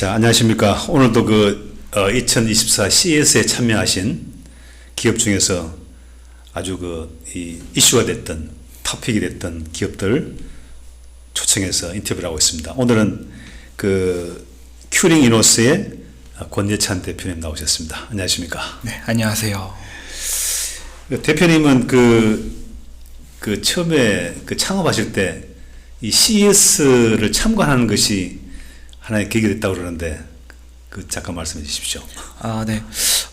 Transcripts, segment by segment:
자, 안녕하십니까. 오늘도 그, 어, 2024 CS에 참여하신 기업 중에서 아주 그, 이, 이슈가 됐던, 토픽이 됐던 기업들 초청해서 인터뷰를 하고 있습니다. 오늘은 그, 큐링 이노스의 권예찬 대표님 나오셨습니다. 안녕하십니까. 네, 안녕하세요. 그 대표님은 그, 그 처음에 그 창업하실 때 이 CES를 참관하는 것이 하나의 계기가 됐다고 그러는데 그 잠깐 말씀해 주십시오. 아, 네.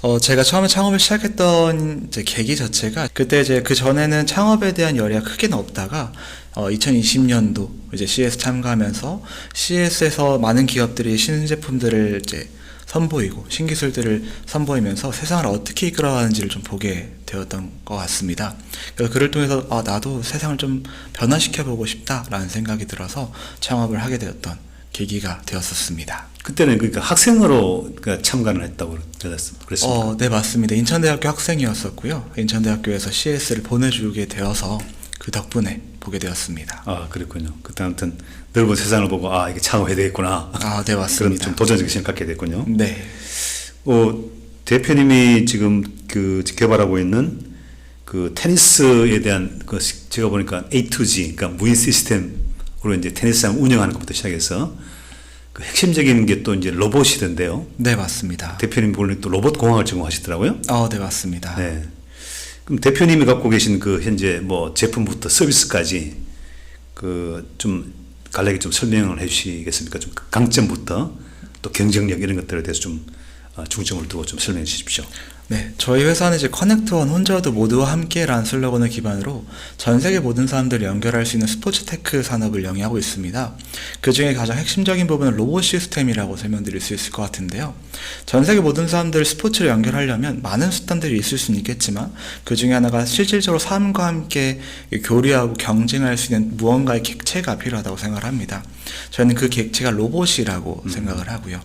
어, 제가 처음에 창업을 시작했던 계기 자체가 그때 이제 그 전에는 창업에 대한 열의가 크게는 없다가 어, 2020년도 이제 CS 참가하면서 CS에서 많은 기업들이 신제품들을 이제 선보이고 신기술들을 선보이면서 세상을 어떻게 이끌어가는지를 좀 보게 되었던 것 같습니다. 그래서 그를 통해서 아, 나도 세상을 좀 변화시켜 보고 싶다라는 생각이 들어서 창업을 하게 되었던 계기가 되었었습니다. 그때는 그러니까 학생으로 그 참관을 했다고 그랬- 그랬습니다. 어, 네, 맞습니다. 인천대학교 학생이었었고요. 인천대학교에서 CS를 보내주게 되어서 그 덕분에 보게 되었습니다. 아 그랬군요. 그때 아무튼 넓은 세상을 보고 아 이게 창업해야 되겠구나. 아, 네, 그런 맞습니다. 좀 도전적인 생각 갖게 됐군요. 네. 어, 대표님이 지금 그 개발하고 있는 그 테니스에 대한 그 시- 제가 보니까 A to G 그러니까 무인 시스템으로 이제 테니스장 운영하는 것부터 시작해서 그 핵심적인 게 또 이제 로봇이던데요. 네, 맞습니다. 대표님 본래 또 로봇 공학을 전공하시더라고요. 어, 네, 맞습니다. 네. 그럼 대표님이 갖고 계신 그 현재 뭐 제품부터 서비스까지 그 좀 간략히 좀 설명을 해 주시겠습니까? 좀 강점부터 또 경쟁력 이런 것들에 대해서 좀 어, 중점을 두고 좀 설명해 주십시오. 네, 저희 회사는 이제 커넥트원 혼자도 모두와 함께라는 슬로건을 기반으로 전 세계 모든 사람들을 연결할 수 있는 스포츠 테크 산업을 영위하고 있습니다. 그 중에 가장 핵심적인 부분은 로봇 시스템이라고 설명드릴 수 있을 것 같은데요. 전 세계 모든 사람들을 스포츠로 연결하려면 많은 수단들이 있을 수는 있겠지만 그 중에 하나가 실질적으로 삶과 함께 교류하고 경쟁할 수 있는 무언가의 객체가 필요하다고 생각을 합니다. 저희는 그 객체가 로봇이라고 생각을 하고요.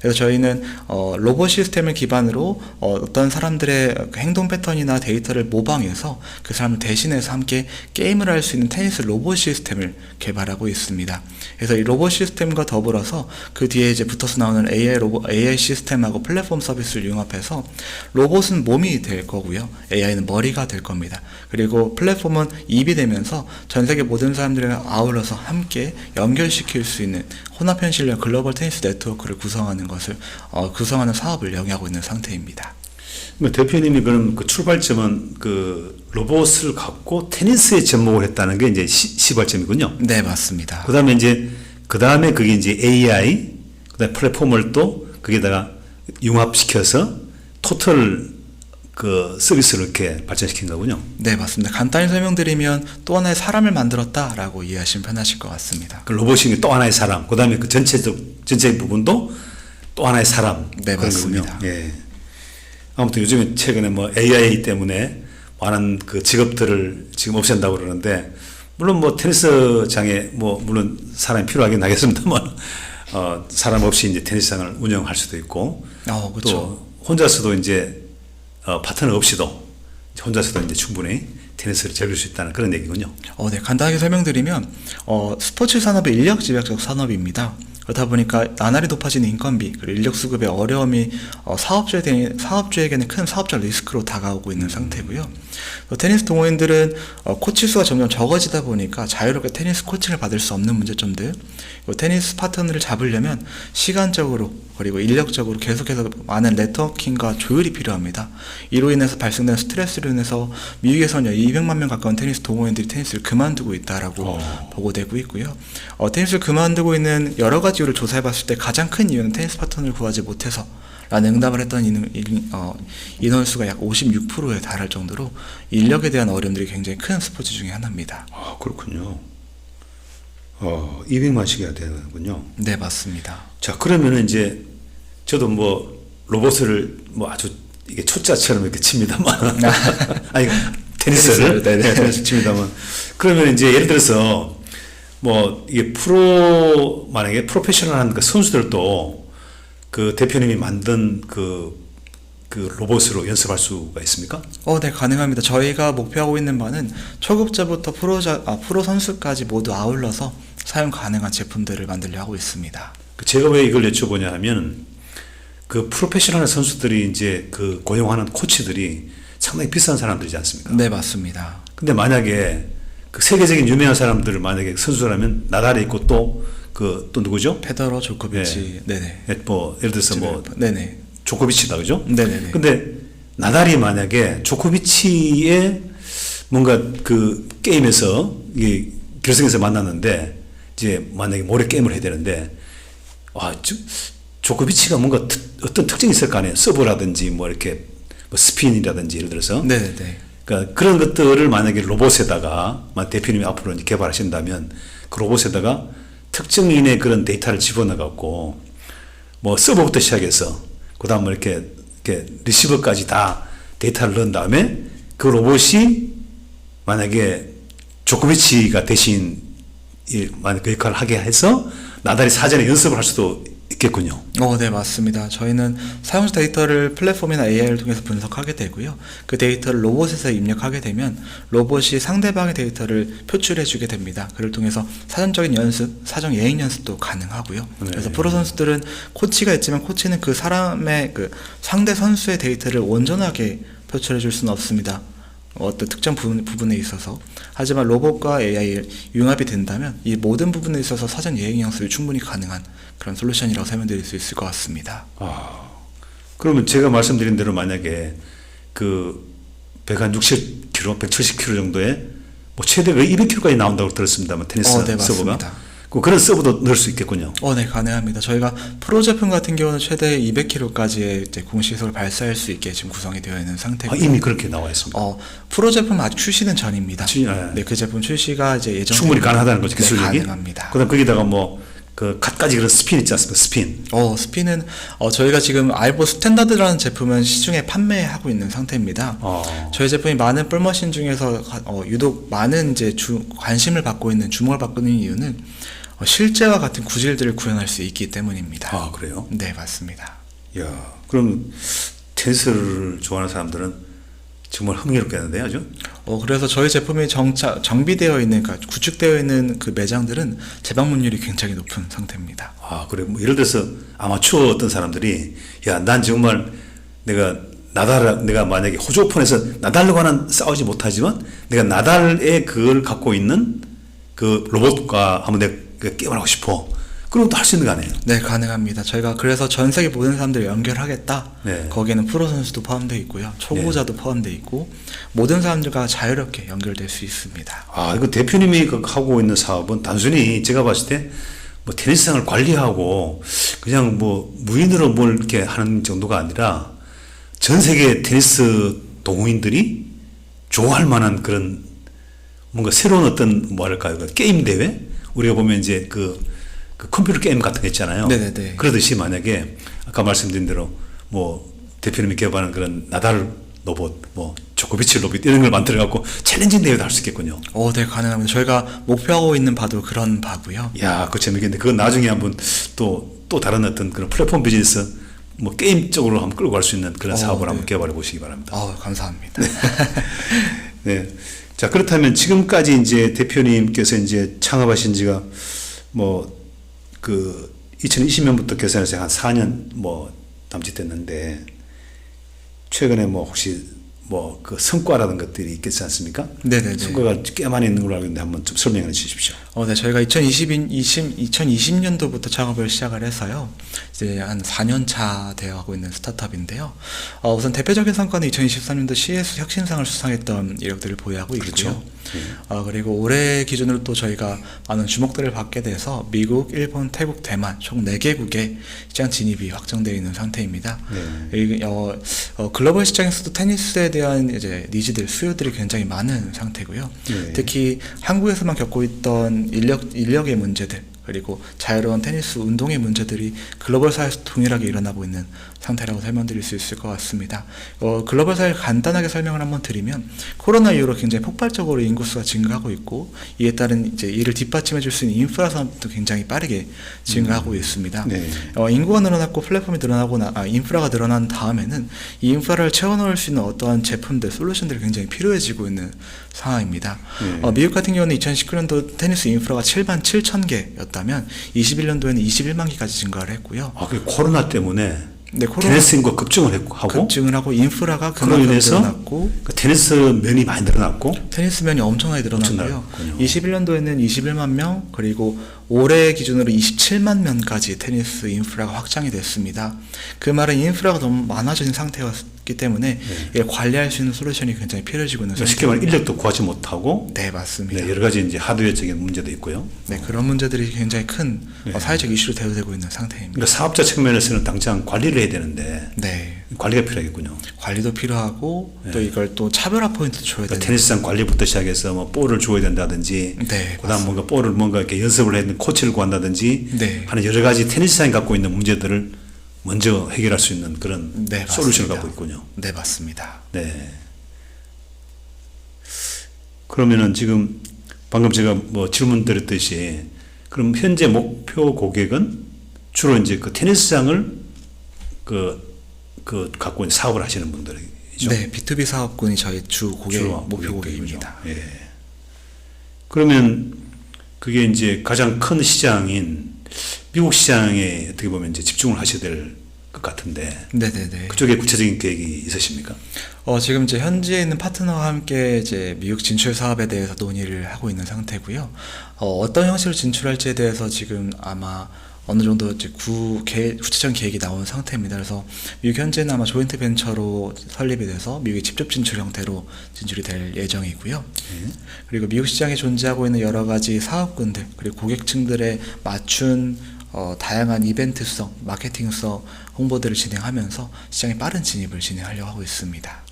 그래서 저희는 어, 로봇 시스템을 기반으로 어, 어떤 사람들의 그 행동 패턴이나 데이터를 모방해서 그 사람을 대신해서 함께 게임을 할 수 있는 테니스 로봇 시스템을 개발하고 있습니다. 그래서 이 로봇 시스템과 더불어서 그 뒤에 이제 붙어서 나오는 AI 로봇, AI 시스템하고 플랫폼 서비스를 융합해서 로봇은 몸이 될 거고요. AI는 머리가 될 겁니다. 그리고 플랫폼은 입이 되면서 전 세계 모든 사람들과 아울러서 함께 연결시킬 수 있는 혼합 현실력 글로벌 테니스 네트워크를 구성하는 것을 어, 구성하는 사업을 영위하고 있는 상태입니다. 그럼 대표님이 그럼 그 출발점은 그 로봇을 갖고 테니스에 접목을 했다는 게 이제 시, 시발점이군요. 네, 맞습니다. 그 다음에 이제 그 다음에 그게 이제 AI 그 다음에 플랫폼을 또 거기다가 융합시켜서 토탈 그 서비스를 이렇게 발전시킨 거군요. 네, 맞습니다. 간단히 설명드리면 또 하나의 사람을 만들었다라고 이해하시면 편하실 것 같습니다. 그 로봇이 또 하나의 사람, 그 다음에 그 전체적 전체 부분도 또 하나의 사람. 네, 맞습니다. 거군요. 예. 아무튼 요즘에 최근에 뭐 AI 때문에 많은 그 직업들을 지금 없앤다고 그러는데 물론 뭐 테니스장에 뭐 물론 사람이 필요하긴 하겠습니다만 어 사람 없이 이제 테니스장을 운영할 수도 있고 어, 그렇죠. 또 혼자서도 이제 어 파트너 없이도 혼자서도 이제 충분히 테니스를 즐길 수 있다는 그런 얘기군요. 어, 네, 간단하게 설명드리면 어, 스포츠 산업은 인력 집약적 산업입니다. 그렇다 보니까 나날이 높아지는 인건비 그리고 인력 수급의 어려움이 어, 사업주에 사업주에게는 큰 사업적 리스크로 다가오고 있는 상태고요. 또 테니스 동호인들은 어, 코치 수가 점점 적어지다 보니까 자유롭게 테니스 코칭을 받을 수 없는 문제점들, 테니스 파트너를 잡으려면 시간적으로 그리고 인력적으로 계속해서 많은 네트워킹과 조율이 필요합니다. 이로 인해서 발생되는 스트레스로 인해서 미국에서는 200만 명 가까운 테니스 동호인들이 테니스를 그만두고 있다라고 어. 보고되고 있고요. 어, 테니스를 그만두고 있는 여러 가지 이유를 조사해봤을 때 가장 큰 이유는 테니스 파트너를 구하지 못해서 라는 응답을 했던 인, 인, 어, 인원 수가 약 56%에 달할 정도로 인력에 대한 어려움들이 굉장히 큰 스포츠 중에 하나입니다. 아 그렇군요. 어 200만씩이나 되는군요. 네, 맞습니다. 자 그러면은 이제 저도 뭐 로봇을 뭐 아주 이게 초짜처럼 이렇게 칩니다만 아니 테니스를 테니스를, 네네. 네, 테니스 칩니다만 그러면 이제 예를 들어서 뭐 이게 프로 만약에 프로페셔널한 그 선수들도 그 대표님이 만든 그, 그 로봇으로 연습할 수가 있습니까? 어, 네, 가능합니다. 저희가 목표하고 있는 바는 초급자부터 프로자, 아, 프로 선수까지 모두 아울러서 사용 가능한 제품들을 만들려 하고 있습니다. 그 제가 왜 이걸 여쭤보냐 하면 그 프로페셔널 선수들이 이제 그 고용하는 코치들이 상당히 비싼 사람들이지 않습니까? 네, 맞습니다. 근데 만약에 그 세계적인 유명한 사람들을 만약에 선수라면 나달이 있고 또 그 또 누구죠? 페더러, 조코비치, 네네. 예, 뭐 예를 들어서 뭐 네네. 조코비치다 그죠? 네네네. 근데 나달이 만약에 조코비치의 뭔가 그 게임에서 이 결승에서 만났는데 이제 만약에 모래 게임을 해야 되는데 와 조, 조코비치가 뭔가 특- 어떤 특징이 있을 거 아니에요 서브라든지 뭐 이렇게 뭐 스핀이라든지 예를 들어서 네네네. 그러니까 그런 것들을 만약에 로봇에다가 만 대표님이 앞으로 개발하신다면 그 로봇에다가 특정인의 그런 데이터를 집어넣어 갖고 뭐 서버부터 시작해서 그 다음 뭐 이렇게 이렇게 리시버까지 다 데이터를 넣은 다음에 그 로봇이 만약에 조코비치가 대신 이 만약 그 역할을 하게 해서 나달이 사전에 연습을 할 수도 있겠군요. 어, 네, 맞습니다. 저희는 사용자 데이터를 플랫폼이나 AI를 통해서 분석하게 되고요. 그 데이터를 로봇에서 입력하게 되면 로봇이 상대방의 데이터를 표출해 주게 됩니다. 그를 통해서 사전적인 연습, 사전 예행 연습도 가능하고요. 네. 그래서 프로 선수들은 코치가 있지만 코치는 그 사람의 그 상대 선수의 데이터를 온전하게 표출해 줄 수는 없습니다. 어떤 특정 부분, 부분에 있어서 하지만 로봇과 AI 융합이 된다면 이 모든 부분에 있어서 사전 예행 연습이 충분히 가능한 그런 솔루션이라고 설명드릴 수 있을 것 같습니다. 아, 그러면 제가 말씀드린 대로 만약에 그 160km, 170km 정도의 뭐 최대가 200km까지 나온다고 들었습니다만 테니스 어, 네, 서버가. 그 그런 서버도 넣을 수 있겠군요. 어, 네, 가능합니다. 저희가 프로 제품 같은 경우는 최대 200kg까지의 이제 공시속을 발사할 수 있게 지금 구성이 되어 있는 아, 상태고. 이미 그렇게 나와 있습니다. 어, 프로 제품 아직 출시는 전입니다. 출- 네. 네, 그 제품 출시가 이제 예정 충분히 가능하다는 거죠 네, 기술력이. 가능합니다. 그다음 거기다가 뭐 그 갖가지 그런 스핀 있지 않습니까? 스핀. 어, 스피는 어, 저희가 지금 알보 스탠다드라는 제품은 시중에 판매하고 있는 상태입니다. 어. 저희 제품이 많은 뿔머신 중에서 가- 어, 유독 많은 이제 주, 관심을 받고 있는 주목을 받고 있는 이유는 어, 실제와 같은 구질들을 구현할 수 있기 때문입니다. 아 그래요? 네, 맞습니다. 야, 그럼 테니스를 좋아하는 사람들은 정말 흥미롭겠는데 아주. 어, 그래서 저희 제품이 정차, 정비되어 있는, 그러니까 구축되어 있는 그 매장들은 재방문율이 굉장히 높은 상태입니다. 아, 그래. 뭐 예를 들어서 아마추어 어떤 사람들이 야, 난 정말 내가 나달 내가 만약에 호주 오픈에서 나달과 는 싸우지 못하지만 내가 나달의 그걸 갖고 있는 그 로봇과 한번 내가 그 게임을 하고 싶어. 그럼 또 할 수 있는 거 아니에요? 네, 가능합니다. 저희가 그래서 전 세계 모든 사람들을 연결하겠다. 네. 거기에는 프로 선수도 포함되어 있고요. 초보자도 포함되어 있고, 모든 사람들과 자유롭게 연결될 수 있습니다. 아, 이거 대표님이 그 하고 있는 사업은 단순히 제가 봤을 때 뭐 테니스장을 관리하고 그냥 뭐 무인으로 뭘 이렇게 하는 정도가 아니라 전 세계 테니스 동호인들이 좋아할 만한 그런 뭔가 새로운 어떤 뭐랄까요 그 게임 대회 우리가 보면 이제 그, 그 컴퓨터 게임 같은 거 있잖아요. 네네네. 그러듯이 만약에 아까 말씀드린 대로 뭐 대표님이 개발한 그런 나달 로봇, 뭐 조코비치 로봇 이런 걸 만들어 갖고 챌린징 대회도 할 수 있겠군요. 어, 네, 가능합니다. 저희가 목표하고 있는 바도 그런 바고요. 야, 그거 재밌겠는데 그건 나중에 한번 또또 다른 어떤 그런 플랫폼 비즈니스 뭐 게임 쪽으로 한번 끌고 갈 수 있는 그런 어, 사업을 네. 한번 개발해 보시기 바랍니다. 어, 감사합니다. 네. 자, 그렇다면 지금까지 이제 대표님께서 이제 창업하신 지가 뭐 그 2020년부터 계산해서 한 4년 뭐 남짓됐는데 최근에 뭐 혹시 뭐 그 성과라든 것들이 있겠지 않습니까? 네네네. 성과가 꽤 많이 있는 걸로 알고 있는데 한번 좀 설명해 주십시오. 어, 네, 저희가 2020, 20, 2020년도부터 작업을 시작을 해서요. 이제 한 4년 차 되어가고 있는 스타트업인데요. 어, 우선 대표적인 성과는 2023년도 CS 혁신상을 수상했던 이력들을 보유하고 있고요. 그렇죠. 어, 그리고 올해 기준으로 또 저희가 많은 주목들을 받게 돼서 미국, 일본, 태국, 대만 총 4개국의 시장 진입이 확정되어 있는 상태입니다. 네. 이, 어, 어, 글로벌 시장에서도 테니스에 대한 이제 니즈들, 수요들이 굉장히 많은 상태고요. 네. 특히 한국에서만 겪고 있던 인력, 인력의 문제들, 그리고 자유로운 테니스 운동의 문제들이 글로벌 사회에서 동일하게 일어나고 있는 상태라고 설명드릴 수 있을 것 같습니다. 어, 글로벌 사회 간단하게 설명을 한번 드리면 코로나 이후로 굉장히 폭발적으로 인구수가 증가하고 있고 이에 따른 이제 이를 뒷받침해 줄 수 있는 인프라 산업도 굉장히 빠르게 증가하고 있습니다. 네. 어, 인구가 늘어났고 플랫폼이 늘어나고 나, 아, 인프라가 늘어난 다음에는 이 인프라를 채워넣을 수 있는 어떠한 제품들, 솔루션들이 굉장히 필요해지고 있는 상황입니다. 네. 어, 미국 같은 경우는 2019년도 테니스 인프라가 7만 7천 개였던 기였다면 21년도에는 21만 기까지 증가를 했고요. 아, 그 코로나 때문에 네, 테니스 인구 급증을 했고 하고 급증을 하고 인프라가 그만큼 인해서 늘어났고 그 테니스 면이 많이 늘어났고 테니스 면이 엄청나게 늘어났고요. 늘어났군요. 21년도에는 21만 명, 그리고 올해 기준으로 27만 명까지 테니스 인프라가 확장이 됐습니다. 그 말은 인프라가 너무 많아진 상태였기 때문에 이를 관리할 수 있는 솔루션이 굉장히 필요해지고 있는 네. 쉽게 말해 인력도 구하지 못하고 네, 맞습니다. 네, 네, 여러 가지 이제 하드웨어적인 문제도 있고요. 그런 문제들이 굉장히 큰 네. 어, 사회적 이슈로 대두되고 있는 상태입니다. 그러니까 사업자 측면에서는 당장 관리를 해야 되는데 네. 관리가 필요하겠군요. 관리도 필요하고 또 이걸 또 차별화 포인트도 줘야 그러니까 되는 테니스장 관리부터 시작해서 뭐 볼을 줘야 된다든지 네, 그다음 뭔가 볼을 뭔가 이렇게 연습을 했는 코치를 구한다든지 네. 하는 여러 가지 테니스장이 갖고 있는 문제들을 먼저 해결할 수 있는 그런 네, 솔루션을 맞습니다. 갖고 있군요. 네, 맞습니다. 네. 그러면은 지금 방금 제가 뭐 질문 드렸듯이 그럼 현재 목표 고객은 주로 이제 그 테니스장을 그, 그 갖고 있는 사업을 하시는 분들이죠. 네, B2B 사업군이 저희 주 고객 목표. 고객입니다. 예. 그러면 그게 이제 가장 큰 시장인 미국 시장에 어떻게 보면 이제 집중을 하셔야 될 것 같은데 네, 네, 네. 그쪽에 구체적인 계획이 있으십니까? 어, 지금 이제 현지에 있는 파트너와 함께 이제 미국 진출 사업에 대해서 논의를 하고 있는 상태고요. 어, 어떤 형식으로 진출할지에 대해서 지금 아마 어느 정도 이제 구, 계획, 구체적인 계획이 나온 상태입니다. 그래서 미국 현재는 아마 조인트 벤처로 설립이 돼서 미국에 직접 진출 형태로 진출이 될 예정이고요. 그리고 미국 시장에 존재하고 있는 여러 가지 사업군들 그리고 고객층들에 맞춘 어, 다양한 이벤트성, 마케팅성 홍보들을 진행하면서 시장에 빠른 진입을 진행하려고 하고 있습니다.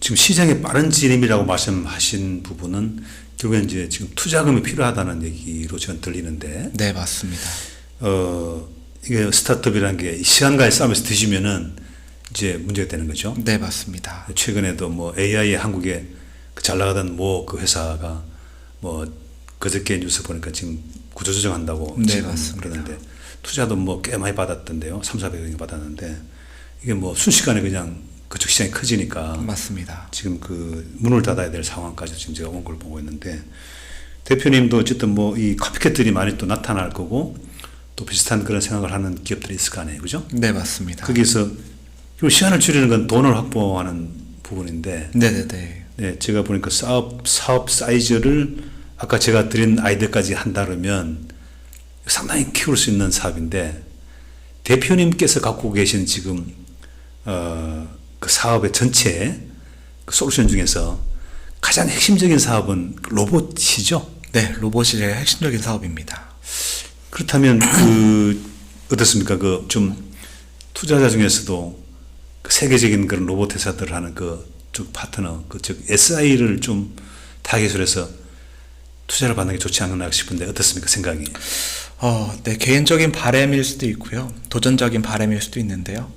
지금 시장에 빠른 진입이라고 말씀하신 부분은 결국엔 이제 지금 투자금이 필요하다는 얘기로 저는 들리는데 네, 맞습니다. 어 이게 스타트업이라는 게 시간과의 싸움에서 드시면은 이제 문제가 되는 거죠. 네, 맞습니다. 최근에도 뭐 AI 한국에 그잘 나가던 뭐 그 회사가 뭐 그저께 뉴스 보니까 지금 구조조정한다고 네, 맞습니다. 그러는데 투자도 뭐 꽤 많이 받았던데요. 3, 400억 받았는데 이게 뭐 순식간에 그냥 그쪽 시장이 커지니까 맞습니다. 지금 그 문을 닫아야 될 상황까지 지금 제가 온 걸 보고 있는데 대표님도 어쨌든 뭐 이 카피캣들이 많이 또 나타날 거고 또 비슷한 그런 생각을 하는 기업들이 있을 거 아니에요, 그죠? 네, 맞습니다. 거기서 요 시간을 줄이는 건 돈을 확보하는 부분인데 네, 네, 네. 네, 제가 보니까 사업 사업 사이즈를 아까 제가 드린 아이디어까지 한다면 상당히 키울 수 있는 사업인데 대표님께서 갖고 계신 지금 어, 그 사업의 전체 그 솔루션 중에서 가장 핵심적인 사업은 로봇이죠. 네, 로봇이 제일 핵심적인 사업입니다. 그렇다면 그 어떻습니까? 그 좀 투자자 중에서도 그 세계적인 그런 로봇 회사들 하는 그 쪽 파트너 그 즉 SI를 좀 타겟으로 해서 투자를 받는 게 좋지 않나 싶은데 어떻습니까? 생각이? 어, 네, 개인적인 바램일 수도 있고요. 도전적인 바램일 수도 있는데요.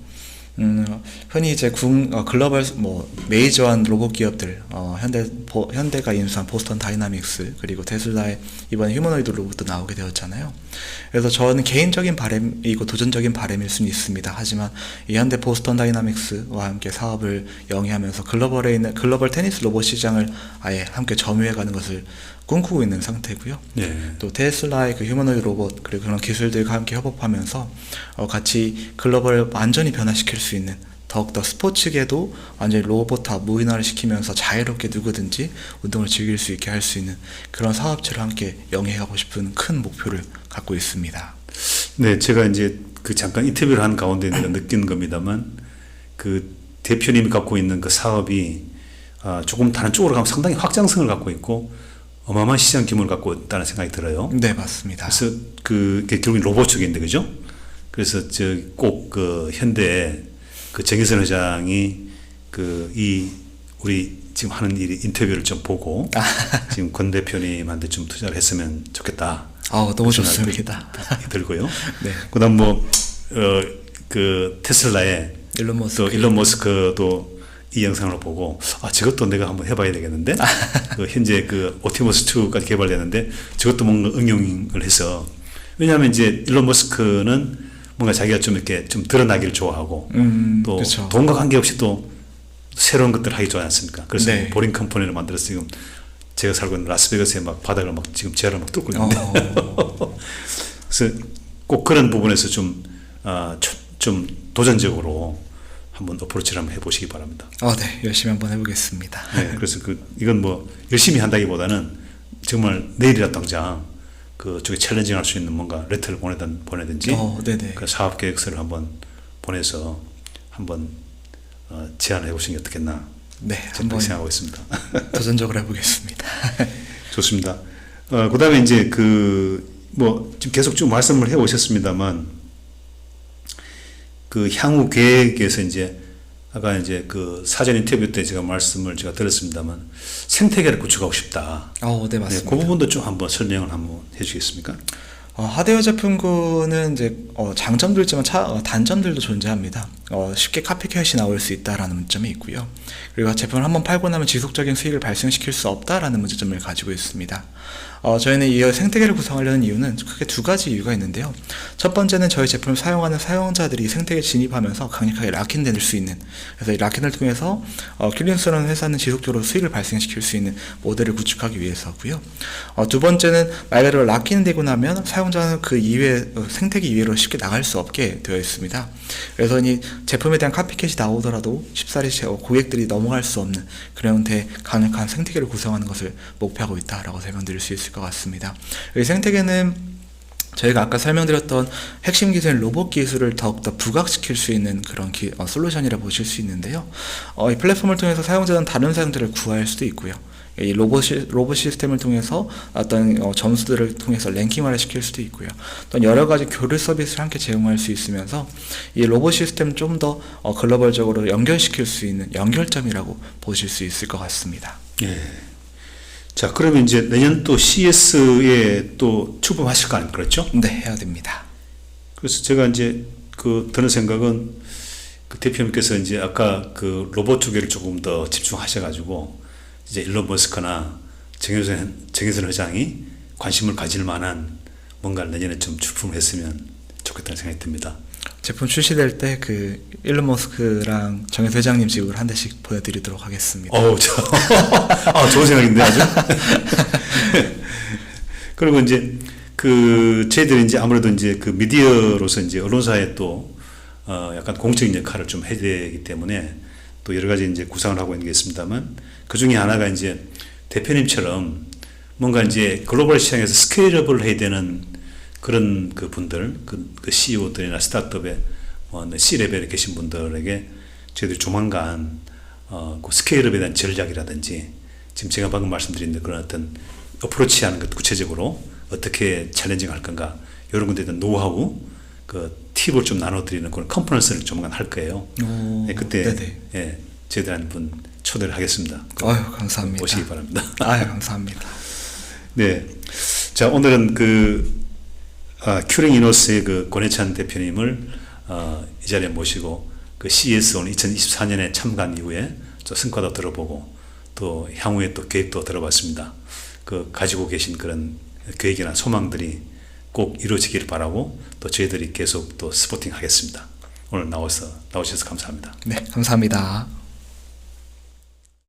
음, 흔히 이제 국, 어, 글로벌 뭐 메이저한 로봇 기업들, 어, 현대 보, 현대가 인수한 보스턴 다이나믹스 그리고 테슬라의 이번에 휴머노이드 로봇도 나오게 되었잖아요. 그래서 저는 개인적인 바램이고 도전적인 바램일 수는 있습니다. 하지만 이 현대 보스턴 다이나믹스와 함께 사업을 영위하면서 글로벌에 있는 글로벌 테니스 로봇 시장을 아예 함께 점유해가는 것을 꿈꾸고 있는 상태고요. 네. 또 테슬라의 그 휴머노이드 로봇 그리고 그런 기술들과 함께 협업하면서 어, 같이 글로벌을 완전히 변화시킬 수 있는 더욱더 스포츠계도 완전히 로봇화 무인화를 시키면서 자유롭게 누구든지 운동을 즐길 수 있게 할 수 있는 그런 사업체를 함께 영위하고 싶은 큰 목표를 갖고 있습니다. 네, 제가 이제 그 잠깐 인터뷰를 한 가운데 내가 느낀 겁니다만 그 대표님이 갖고 있는 그 사업이 아, 조금 다른 쪽으로 가면 상당히 확장성을 갖고 있고 어마어마한 시장 규모를 갖고 있다는 생각이 들어요. 네, 맞습니다. 그래서 그 결국엔 로봇 쪽인데 그죠? 그래서 저 꼭 그 현대 그 정혜선 회장이 그 이 우리 지금 하는 일이 인터뷰를 좀 보고 지금 권 대표님한테 좀 투자를 했으면 좋겠다. 아, 너무 좋습니다. 들고요. 네. 그다음 뭐어그 테슬라의 일론 또 머스크. 일론 머스크도 이 영상을 보고 아 저것도 내가 한번 해봐야 되겠는데 그 현재 그 오티머스 2까지 개발되는데 저것도 뭔가 응용을 해서 왜냐하면 이제 일론 머스크는 뭔가 자기가 좀 이렇게 좀 드러나기를 좋아하고 음, 또 그쵸. 돈과 관계없이 또 새로운 것들을 하기 좋아하지 않습니까? 그래서 네. 보링 컴퍼니를 만들어서 지금 제가 살고 있는 라스베가스에 막 바닥을 막 지금 지하를 막 뚫고 있는데 어, 그래서 꼭 그런 부분에서 좀, 아, 초- 좀 도전적으로 한번 어프로치를 한번 해보시기 바랍니다. 어, 네, 열심히 한번 해보겠습니다. 네, 그래서 그 이건 뭐 열심히 한다기보다는 정말 내일이라 당장 그쪽에 챌린징할 수 있는 뭔가 레터를 보내든 보내든지 어, 네네. 그 사업 계획서를 한번 보내서 한번 어, 제안해 보시는 게 어떻겠나 네, 한번 생각하고 있습니다. 도전적으로 해보겠습니다. 좋습니다. 어, 그다음에 이제 그 뭐 지금 계속 쭉 말씀을 해 오셨습니다만 그 향후 계획에서 이제 아까 이제 그 사전 인터뷰 때 제가 말씀을 제가 들었습니다만 생태계를 구축하고 싶다. 어, 네, 네, 맞습니다. 그 부분도 좀 한번 설명을 한번 해주시겠습니까? 어, 하드웨어 제품군은 이제 어, 장점도 있지만 차, 어, 단점들도 존재합니다. 어, 쉽게 카피캣이 나올 수 있다라는 문점이 있고요. 그리고 제품을 한번 팔고 나면 지속적인 수익을 발생시킬 수 없다라는 문제점을 가지고 있습니다. 어, 저희는 이 생태계를 구성하려는 이유는 크게 두 가지 이유가 있는데요. 첫 번째는 저희 제품을 사용하는 사용자들이 생태계에 진입하면서 강력하게 락인될 수 있는 그래서 이 락인을 통해서 어, 킬린스라는 회사는 지속적으로 수익을 발생시킬 수 있는 모델을 구축하기 위해서고요. 어, 두 번째는 말 그대로 락인되고 나면 사용자는 그 이외 어, 생태계 이외로 쉽게 나갈 수 없게 되어 있습니다. 그래서 이 제품에 대한 카피캣이 나오더라도 쉽사리 제- 어, 고객들이 넘어갈 수 없는 그런 데 강력한 생태계를 구성하는 것을 목표하고 있다라고 설명드릴 수 있을 것 같습니다. 이 생태계는 저희가 아까 설명드렸던 핵심 기술인 로봇 기술을 더욱더 부각시킬 수 있는 그런 기, 어, 솔루션이라 보실 수 있는데요. 어, 이 플랫폼을 통해서 사용자는 다른 사용자를 구할 수도 있고요. 이 로봇, 시, 로봇 시스템을 통해서 어떤 어, 점수들을 통해서 랭킹화를 시킬 수도 있고요. 또 여러 가지 교류 서비스를 함께 제공할 수 있으면서 이 로봇 시스템 좀더 어, 글로벌적으로 연결시킬 수 있는 연결점이라고 보실 수 있을 것 같습니다. 예. 자, 그러면 이제 내년 또 CS에 또 출범하실 거 아닙니까? 그렇죠? 네, 해야 됩니다. 그래서 제가 이제 그 드는 생각은 그 대표님께서 이제 아까 그 로봇 쪽에를 조금 더 집중하셔가지고 이제 일론 머스크나 정혜선, 정혜선 회장이 관심을 가질 만한 뭔가를 내년에 좀 출품을 했으면 좋겠다는 생각이 듭니다. 제품 출시될 때 그 일론 머스크랑 정혜수 회장님 집으로 한 대씩 보내드리도록 하겠습니다. 어우, 저, 아, 좋은 생각인데 아주. 그리고 이제 그 저희들이 이제 아무래도 이제 그 미디어로서 이제 언론사에 또 어, 약간 공적인 역할을 좀 해야 되기 때문에 또 여러 가지 이제 구상을 하고 있는 게 있습니다만 그 중에 하나가 이제 대표님처럼 뭔가 이제 글로벌 시장에서 스케일업을 해야 되는 그런 그 분들, 그, 그 CEO들이나 스타트업에 뭐 C레벨에 계신 분들에게 저희들이 조만간 어, 그 스케일업에 대한 전략이라든지 지금 제가 방금 말씀드린 그런 어떤 어프로치 하는 것 구체적으로 어떻게 챌린징 할 건가 이런 것에 대한 노하우 그 팁을 좀 나눠드리는 그런 컨퍼런스를 조만간 할 거예요. 오, 네, 그때 네네. 예, 저희들 한 분 초대를 하겠습니다. 아유, 감사합니다. 오시기 바랍니다. 아유, 감사합니다. 네. 자, 오늘은 그, 아, 큐링 이노스의 그 권해찬 대표님을, 어, 이 자리에 모시고, 그 CES 오늘 2024년에 참가한 이후에 또 성과도 들어보고, 또 향후에 또 계획도 들어봤습니다. 그, 가지고 계신 그런 계획이나 소망들이 꼭 이루어지기를 바라고, 또 저희들이 계속 또 스포팅 하겠습니다. 오늘 나와서, 나오셔서 감사합니다. 네, 감사합니다.